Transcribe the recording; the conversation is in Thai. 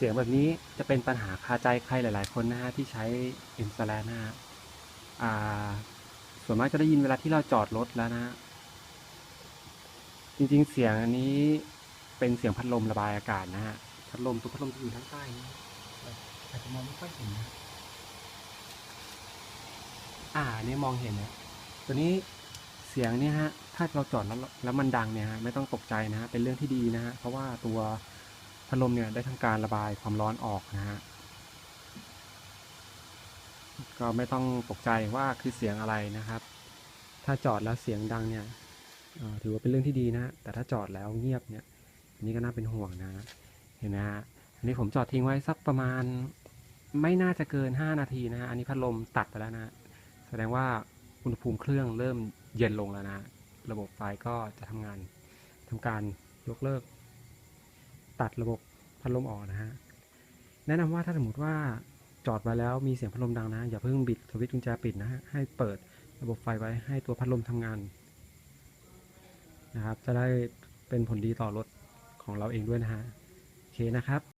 เสียงแบบนี้จะเป็นปัญหาคาใจใครหลาย ๆ คนนะฮะที่ใช้ i n s t a l a นะฮะส่วนมากจะได้ยินเวลาที่เราจอดรถแล้วนะฮะจริง ๆ เสียงอันนี้เป็นเสียงพัดลมระบายอากาศนะฮะพัดลมตัวพัดลมจะอยู่ด้านใต้นี้อาจจะมองไม่ค่อยเห็นนะอ่าอันนี้มองเห็นนะตัวนี้เสียงเนี่ยฮะถ้าเราจอดแล้วแล้วมันดังเนี่ยฮะไม่ต้องตกใจนะฮะเป็นเรื่องที่ดีนะฮะเพราะว่าตัว พัดลมเนี่ยได้ทำการระบายความร้อนออกนะฮะก็ไม่ต้องตกใจว่าคือเสียงอะไรนะครับ ถ้าจอดแล้วเสียงดังเนี่ยถือว่าเป็นเรื่องที่ดีนะ แต่ถ้าจอดแล้วเงียบเนี่ยอันนี้ก็น่าเป็นห่วงนะ เห็นไหมฮะอันนี้ผมจอดทิ้งไว้สักประมาณไม่น่าจะเกิน 5 นาทีนะฮะ อันนี้พัดลมตัดไปแล้วนะฮะแสดงว่าอุณหภูมิเครื่องเริ่มเย็นลงแล้วนะ ระบบไฟก็จะทำงานทำการยกเลิก ตัดระบบพัดลมออกนะฮะ แนะนำว่าถ้าสมมติว่าจอดไว้แล้วมีเสียงพัดลมดังนะ อย่าเพิ่งบิดสวิตช์กุญแจปิดนะฮะ ให้เปิดระบบไฟไว้ให้ตัวพัดลมทำงานนะครับ จะได้เป็นผลดีต่อรถของเราเองด้วยนะฮะ โอเคนะครับ